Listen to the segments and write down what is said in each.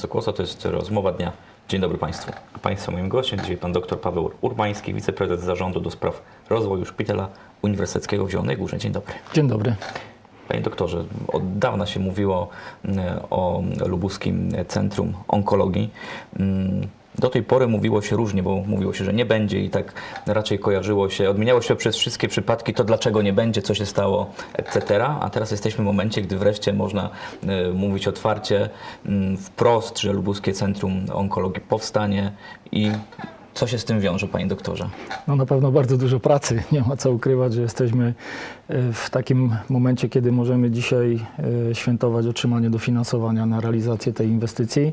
Sokłosa, to jest rozmowa dnia. Dzień dobry Państwu. A Państwa moim gościem dzisiaj Pan dr Paweł Urbański, wiceprezes Zarządu do Spraw Rozwoju Szpitala Uniwersyteckiego w Zielonej Górze. Dzień dobry. Dzień dobry. Panie doktorze, od dawna się mówiło mm, o Lubuskim Centrum Onkologii. Do tej pory mówiło się różnie, bo mówiło się, że nie będzie i tak raczej kojarzyło się, odmieniało się przez wszystkie przypadki to, dlaczego nie będzie, co się stało, etc. A teraz jesteśmy w momencie, gdy wreszcie można y, mówić otwarcie, mm, wprost, że Lubuskie Centrum Onkologii powstanie i co się z tym wiąże, panie doktorze? No na pewno bardzo dużo pracy. Nie ma co ukrywać, że jesteśmy e, w takim momencie, kiedy możemy dzisiaj e, świętować otrzymanie dofinansowania na realizację tej inwestycji.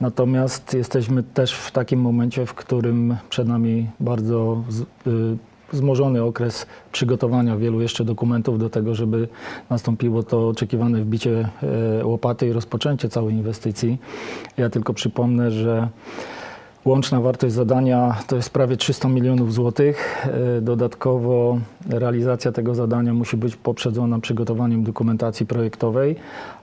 Natomiast jesteśmy też w takim momencie, w którym przed nami bardzo e, wzmożony okres przygotowania wielu jeszcze dokumentów do tego, żeby nastąpiło to oczekiwane wbicie łopaty i rozpoczęcie całej inwestycji. Ja tylko przypomnę, że Łączna wartość zadania to jest prawie 300 milionów złotych. E, Dodatkowo realizacja tego zadania musi być poprzedzona przygotowaniem dokumentacji projektowej,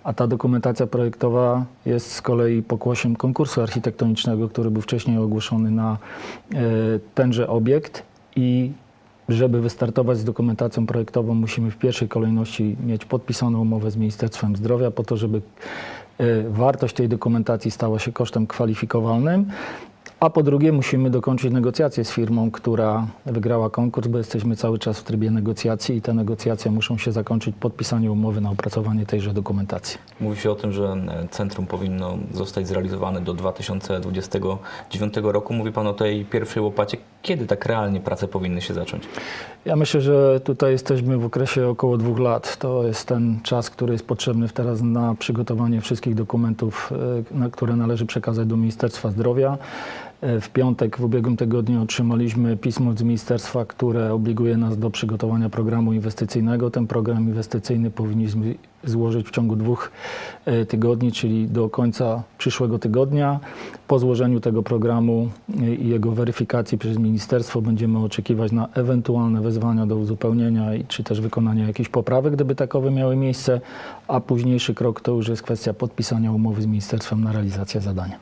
a ta dokumentacja projektowa jest z kolei pokłosiem konkursu architektonicznego, który był wcześniej ogłoszony na e, tenże obiekt i żeby wystartować z dokumentacją projektową, musimy w pierwszej kolejności mieć podpisaną umowę z Ministerstwem Zdrowia po to, żeby e, wartość tej dokumentacji stała się kosztem kwalifikowalnym. A po drugie, musimy dokończyć negocjacje z firmą, która wygrała konkurs, bo jesteśmy cały czas w trybie negocjacji i te negocjacje muszą się zakończyć podpisaniem umowy na opracowanie tejże dokumentacji. Mówi się o tym, że e, centrum powinno zostać zrealizowane do 2029 roku. Mówi Pan o tej pierwszej łopacie. Kiedy tak realnie prace powinny się zacząć? Ja myślę, że tutaj jesteśmy w okresie około dwóch lat. To jest ten czas, który jest potrzebny teraz na przygotowanie wszystkich dokumentów, e, na które należy przekazać do Ministerstwa Zdrowia. E, W piątek w ubiegłym tygodniu otrzymaliśmy pismo z ministerstwa, które obliguje nas do przygotowania programu inwestycyjnego. Ten program inwestycyjny powinniśmy złożyć w ciągu dwóch e, tygodni, czyli do końca przyszłego tygodnia. Po złożeniu tego programu e, i jego weryfikacji przez ministerstwo będziemy oczekiwać na ewentualne wezwania do uzupełnienia czy też wykonania jakichś poprawek, gdyby takowe miały miejsce, a późniejszy krok to już jest kwestia podpisania umowy z ministerstwem na realizację zadania.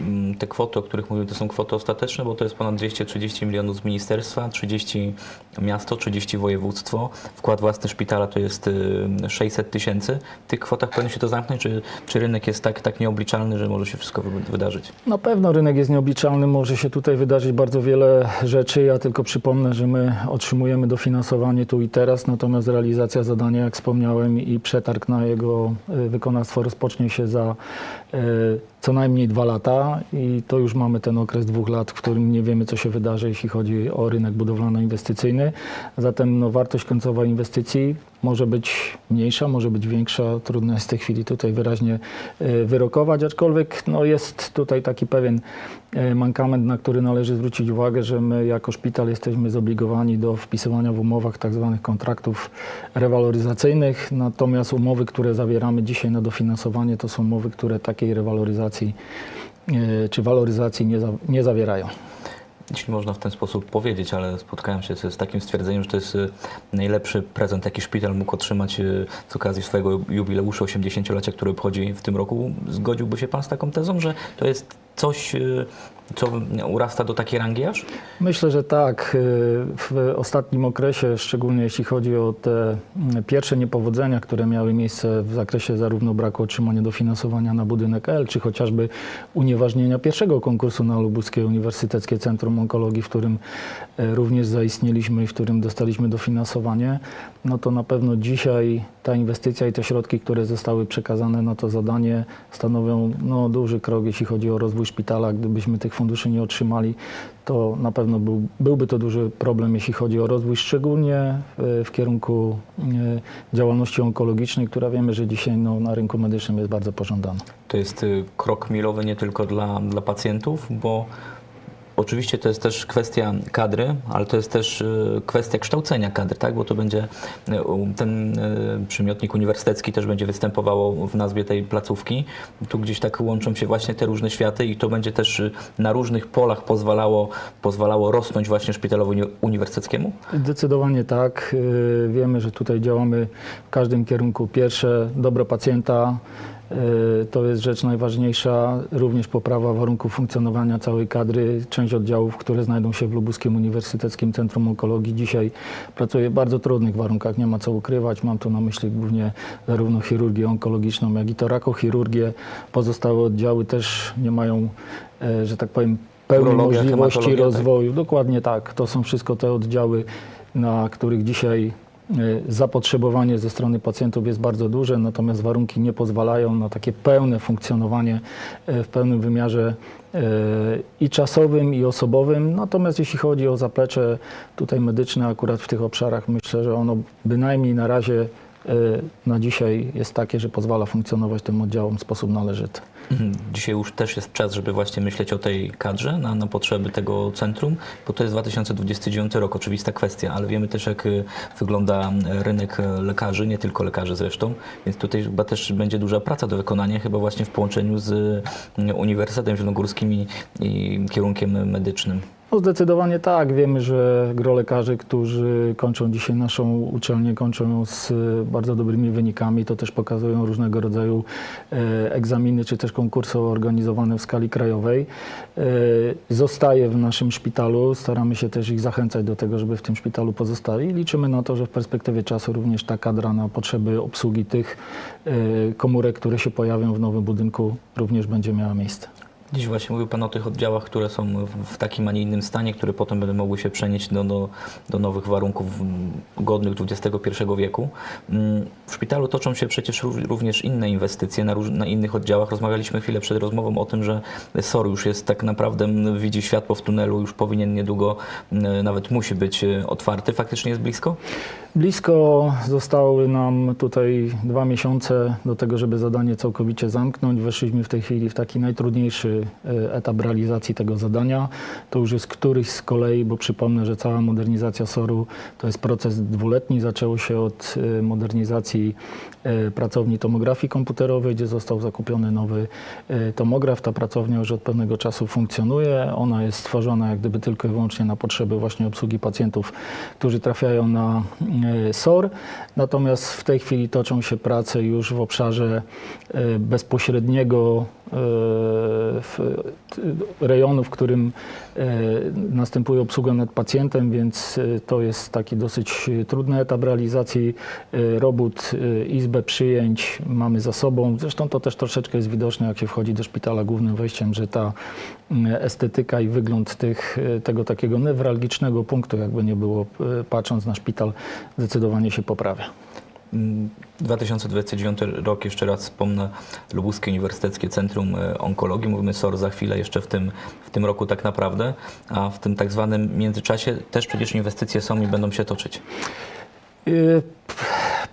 Mm, Te kwoty, o których mówię, to są kwoty ostateczne, bo to jest ponad 230 milionów z ministerstwa, 30 miasto, 30 województwo. Wkład własny szpitala to jest y, 600 tysięcy. W tych kwotach powinno się to zamknąć, czy, czy rynek jest tak, tak nieobliczalny, że może się wszystko wy- wydarzyć? Na pewno rynek jest nieobliczalny, może się tutaj wydarzyć bardzo wiele rzeczy. Ja tylko przypomnę, że my otrzymujemy dofinansowanie tu i teraz, natomiast realizacja zadania, jak wspomniałem, i przetarg na jego y, wykonawstwo rozpocznie się za y, co najmniej dwa lata i to już mamy ten okres dwóch lat, w którym nie wiemy, co się wydarzy, jeśli chodzi o rynek budowlano-inwestycyjny. Zatem no, wartość końcowa inwestycji może być mniejsza, może być większa. Trudno jest w tej chwili tutaj wyraźnie e, wyrokować, aczkolwiek no, jest tutaj taki pewien e, mankament, na który należy zwrócić uwagę, że my jako szpital jesteśmy zobligowani do wpisywania w umowach tak zwanych kontraktów rewaloryzacyjnych, natomiast umowy, które zawieramy dzisiaj na dofinansowanie, to są umowy, które takiej rewaloryzacji e, czy waloryzacji nie, za, nie zawierają. Jeśli można w ten sposób powiedzieć, ale spotkałem się z, z takim stwierdzeniem, że to jest y, najlepszy prezent, jaki szpital mógł otrzymać y, z okazji swojego jubileuszu 80-lecia, który obchodzi w tym roku. Zgodziłby się Pan z taką tezą, że to jest coś, y, co urasta do takiej rangi aż? Myślę, że tak. W ostatnim okresie, szczególnie jeśli chodzi o te pierwsze niepowodzenia, które miały miejsce w zakresie zarówno braku otrzymania dofinansowania na budynek L, czy chociażby unieważnienia pierwszego konkursu na Lubuskie Uniwersyteckie Centrum Onkologii, w którym e, również zaistnieliśmy i w którym dostaliśmy dofinansowanie, no to na pewno dzisiaj ta inwestycja i te środki, które zostały przekazane na to zadanie stanowią no, duży krok, jeśli chodzi o rozwój szpitala. Gdybyśmy tych funduszy nie otrzymali, to na pewno był, byłby to duży problem, jeśli chodzi o rozwój, szczególnie w, w kierunku e, działalności onkologicznej, która wiemy, że dzisiaj no, na rynku medycznym jest bardzo pożądana. To jest y, krok milowy nie tylko dla, dla pacjentów, bo oczywiście to jest też kwestia kadry, ale to jest też y, kwestia kształcenia kadry, tak? Bo to będzie u- ten y, przymiotnik uniwersytecki też będzie występowało w nazwie tej placówki. Tu gdzieś tak łączą się właśnie te różne światy i to będzie też na różnych polach pozwalało, pozwalało rosnąć właśnie szpitalowi uni- uniwersyteckiemu. Zdecydowanie tak. Wiemy, że tutaj działamy w każdym kierunku. Pierwsze, dobro pacjenta, To jest rzecz najważniejsza, również poprawa warunków funkcjonowania całej kadry. Część oddziałów, które znajdą się w Lubuskim Uniwersyteckim Centrum Onkologii dzisiaj pracuje w bardzo trudnych warunkach, nie ma co ukrywać. Mam tu na myśli głównie zarówno chirurgię onkologiczną, jak i torakochirurgię. Pozostałe oddziały też nie mają, e, że tak powiem, pełnej Urologia, możliwości tak? rozwoju. Dokładnie tak. To są wszystko te oddziały, na których dzisiaj e, zapotrzebowanie ze strony pacjentów jest bardzo duże, natomiast warunki nie pozwalają na takie pełne funkcjonowanie e, w pełnym wymiarze e, i czasowym, i osobowym. Natomiast jeśli chodzi o zaplecze tutaj medyczne, akurat w tych obszarach, myślę, że ono bynajmniej na razie na dzisiaj jest takie, że pozwala funkcjonować tym oddziałom w sposób należyty. Mhm. Dzisiaj już też jest czas, żeby właśnie myśleć o tej kadrze na, na potrzeby tego centrum, bo to jest 2029 rok, oczywista kwestia, ale wiemy też, jak y, wygląda y, rynek y, lekarzy, nie tylko lekarzy zresztą, więc tutaj chyba też będzie duża praca do wykonania, chyba właśnie w połączeniu z y, Uniwersytetem Zielonogórskim i, i kierunkiem medycznym. No zdecydowanie tak. Wiemy, że gro lekarzy, którzy kończą dzisiaj naszą uczelnię, kończą ją z e, bardzo dobrymi wynikami. To też pokazują różnego rodzaju e, egzaminy czy też konkursy organizowane w skali krajowej. E, Zostaje w naszym szpitalu. Staramy się też ich zachęcać do tego, żeby w tym szpitalu pozostali. Liczymy na to, że w perspektywie czasu również ta kadra na potrzeby obsługi tych komórek, które się pojawią w nowym budynku, również będzie miała miejsce. Dziś właśnie mówił Pan o tych oddziałach, które są w- takim, a nie innym stanie, które potem będą mogły się przenieść do, do, do nowych warunków godnych XXI wieku. Mm, W szpitalu toczą się przecież ró- również inne inwestycje na, róż- na innych oddziałach. Rozmawialiśmy chwilę przed rozmową o tym, że SOR już jest tak naprawdę, widzi światło w tunelu, już powinien niedługo, nawet musi być e, otwarty. Faktycznie jest blisko? Blisko zostały nam tutaj dwa miesiące do tego, żeby zadanie całkowicie zamknąć. Weszliśmy w tej chwili w taki najtrudniejszy e, etap realizacji tego zadania. To już jest któryś z kolei, bo przypomnę, że cała modernizacja SOR-u to jest proces dwuletni. Zaczęło się od e, modernizacji e, pracowni tomografii komputerowej, gdzie został zakupiony nowy tomograf. Ta pracownia już od pewnego czasu funkcjonuje. Ona jest stworzona jak gdyby tylko i wyłącznie na potrzeby właśnie obsługi pacjentów, którzy trafiają na SOR. Natomiast w tej chwili toczą się prace już w obszarze bezpośredniego w, t- rejonu, w którym e, następuje obsługa nad pacjentem, więc e, to jest taki dosyć e, trudny etap realizacji. E, Robót, e, izbę przyjęć mamy za sobą. Zresztą to też troszeczkę jest widoczne, jak się wchodzi do szpitala głównym wejściem, że ta estetyka i wygląd tych, e, tego takiego newralgicznego punktu, jakby nie było, e, patrząc na szpital, zdecydowanie się poprawia. Mm, 2029 rok, jeszcze raz wspomnę, Lubuskie Uniwersyteckie Centrum e, Onkologii. Mówimy SOR za chwilę, jeszcze w tym, w tym roku tak naprawdę, a w tym tak zwanym międzyczasie też przecież inwestycje są i będą się toczyć.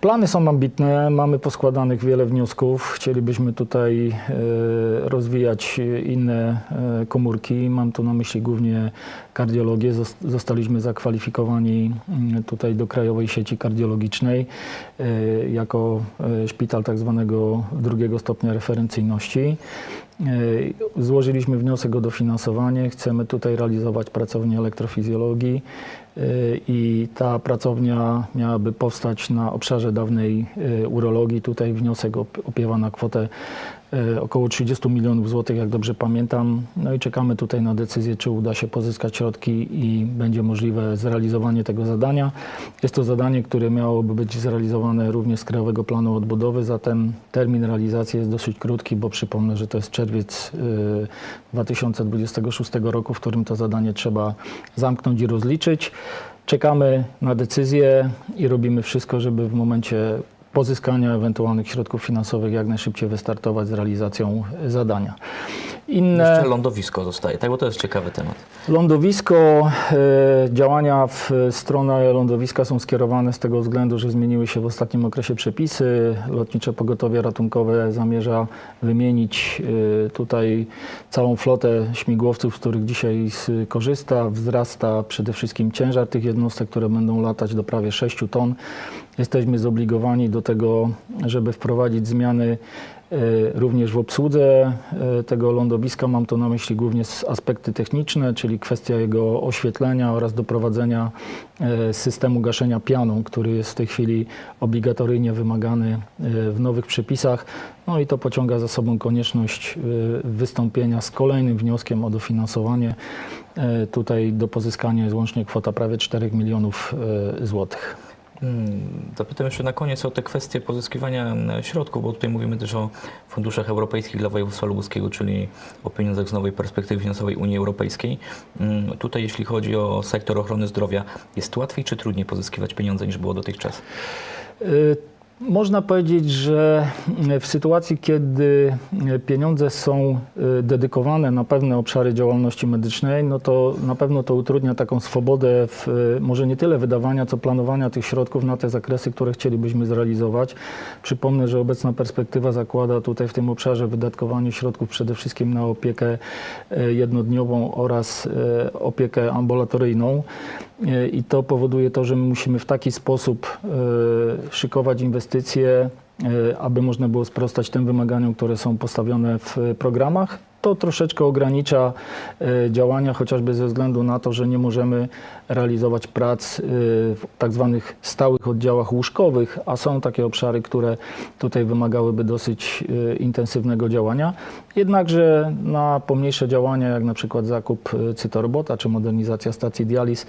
Plany są ambitne, mamy poskładanych wiele wniosków. Chcielibyśmy tutaj y, rozwijać inne y, komórki. Mam tu na myśli głównie kardiologię. Zos- Zostaliśmy zakwalifikowani y, tutaj do Krajowej Sieci Kardiologicznej y, jako szpital tak zwanego drugiego stopnia referencyjności. Złożyliśmy wniosek o dofinansowanie. Chcemy tutaj realizować pracownię elektrofizjologii i ta pracownia miałaby powstać na obszarze dawnej y, urologii. Tutaj wniosek op- opiewa na kwotę y, około 30 milionów złotych, jak dobrze pamiętam. No i czekamy tutaj na decyzję, czy uda się pozyskać środki i będzie możliwe zrealizowanie tego zadania. Jest to zadanie, które miałoby być zrealizowane również z Krajowego Planu Odbudowy, zatem termin realizacji jest dosyć krótki, bo przypomnę, że to jest czerwiec y, 2026 roku, w którym to zadanie trzeba zamknąć i rozliczyć. Czekamy na decyzję i robimy wszystko, żeby w momencie pozyskania ewentualnych środków finansowych jak najszybciej wystartować z realizacją y, zadania. Inne... Jeszcze lądowisko zostaje, tak? Bo to jest ciekawy temat. Lądowisko, e, działania w stronę lądowiska są skierowane z tego względu, że zmieniły się w ostatnim okresie przepisy. Lotnicze Pogotowie Ratunkowe zamierza wymienić e, tutaj całą flotę śmigłowców, z których dzisiaj korzysta. Wzrasta przede wszystkim ciężar tych jednostek, które będą latać do prawie 6 ton. Jesteśmy zobligowani do tego, żeby wprowadzić zmiany Również w obsłudze e, tego lądowiska mam tu na myśli głównie aspekty techniczne, czyli kwestia jego oświetlenia oraz doprowadzenia e, systemu gaszenia pianą, który jest w tej chwili obligatoryjnie wymagany e, w nowych przepisach. No i to pociąga za sobą konieczność e, wystąpienia z kolejnym wnioskiem o dofinansowanie. E, Tutaj do pozyskania jest łącznie kwota prawie 4 milionów e, złotych. Hmm, Zapytam jeszcze na koniec o te kwestie pozyskiwania mm, środków, bo tutaj mówimy też o funduszach europejskich dla województwa lubuskiego, czyli o pieniądzach z nowej perspektywy finansowej Unii Europejskiej. Mm, Tutaj jeśli chodzi o sektor ochrony zdrowia, jest łatwiej czy trudniej pozyskiwać pieniądze niż było dotychczas? Y, Można powiedzieć, że w sytuacji, kiedy pieniądze są y, dedykowane na pewne obszary działalności medycznej, no to na pewno to utrudnia taką swobodę w może nie tyle wydawania, co planowania tych środków na te zakresy, które chcielibyśmy zrealizować. Przypomnę, że obecna perspektywa zakłada tutaj w tym obszarze wydatkowanie środków przede wszystkim na opiekę jednodniową oraz opiekę ambulatoryjną. I to powoduje to, że my musimy w taki sposób e, szykować inwestycje, e, aby można było sprostać tym wymaganiom, które są postawione w programach. To troszeczkę ogranicza e, działania, chociażby ze względu na to, że nie możemy realizować prac e, w tak zwanych stałych oddziałach łóżkowych, a są takie obszary, które tutaj wymagałyby dosyć e, intensywnego działania. Jednakże na pomniejsze działania, jak na przykład zakup cytorobota czy modernizacja stacji dializ,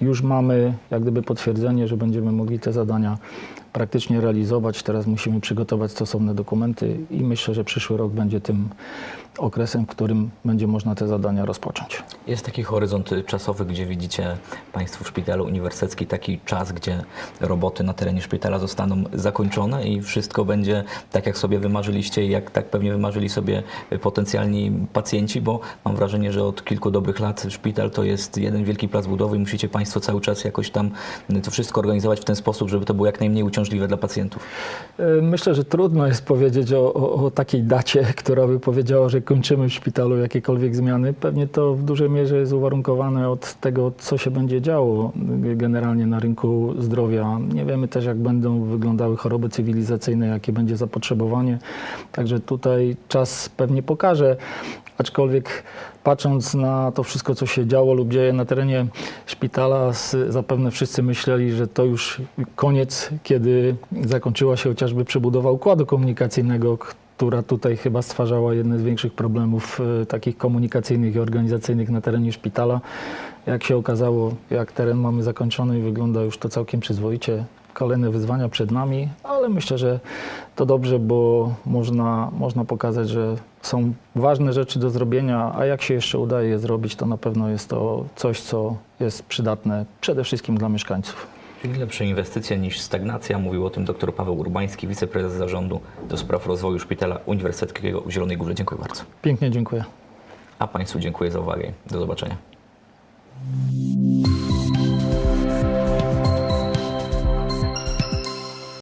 już mamy jak gdyby potwierdzenie, że będziemy mogli te zadania praktycznie realizować. Teraz musimy przygotować stosowne dokumenty i myślę, że przyszły rok będzie tym okresem, w którym będzie można te zadania rozpocząć. Jest taki horyzont czasowy, gdzie widzicie Państwo w szpitalu uniwersyteckim taki czas, gdzie roboty na terenie szpitala zostaną zakończone i wszystko będzie tak, jak sobie wymarzyliście i jak tak pewnie wymarzyli sobie potencjalni pacjenci, bo mam wrażenie, że od kilku dobrych lat szpital to jest jeden wielki plac budowy i musicie Państwo cały czas jakoś tam to wszystko organizować w ten sposób, żeby to było jak najmniej uciążliwe dla pacjentów. E, Myślę, że trudno jest powiedzieć o, o, o takiej dacie, która by powiedziała, że kończymy w szpitalu jakiekolwiek zmiany. Pewnie to w dużej mierze jest uwarunkowane od tego, co się będzie działo generalnie na rynku zdrowia. Nie wiemy też, jak będą wyglądały choroby cywilizacyjne, jakie będzie zapotrzebowanie. Także tutaj czas pewnie pokaże. Aczkolwiek patrząc na to wszystko, co się działo lub dzieje na terenie szpitala, zapewne wszyscy myśleli, że to już koniec, kiedy zakończyła się chociażby przebudowa układu komunikacyjnego, która tutaj chyba stwarzała jedne z większych problemów e, takich komunikacyjnych i organizacyjnych na terenie szpitala. Jak się okazało, jak teren mamy zakończony i wygląda już to całkiem przyzwoicie. Kolejne wyzwania przed nami, ale myślę, że to dobrze, bo można, można pokazać, że są ważne rzeczy do zrobienia, a jak się jeszcze udaje je zrobić, to na pewno jest to coś, co jest przydatne przede wszystkim dla mieszkańców. Czyli lepsze inwestycje niż stagnacja, mówił o tym dr Paweł Urbański, wiceprezes zarządu do spraw rozwoju Szpitala Uniwersyteckiego w Zielonej Górze. Dziękuję bardzo. Pięknie dziękuję. A Państwu dziękuję za uwagę. Do zobaczenia.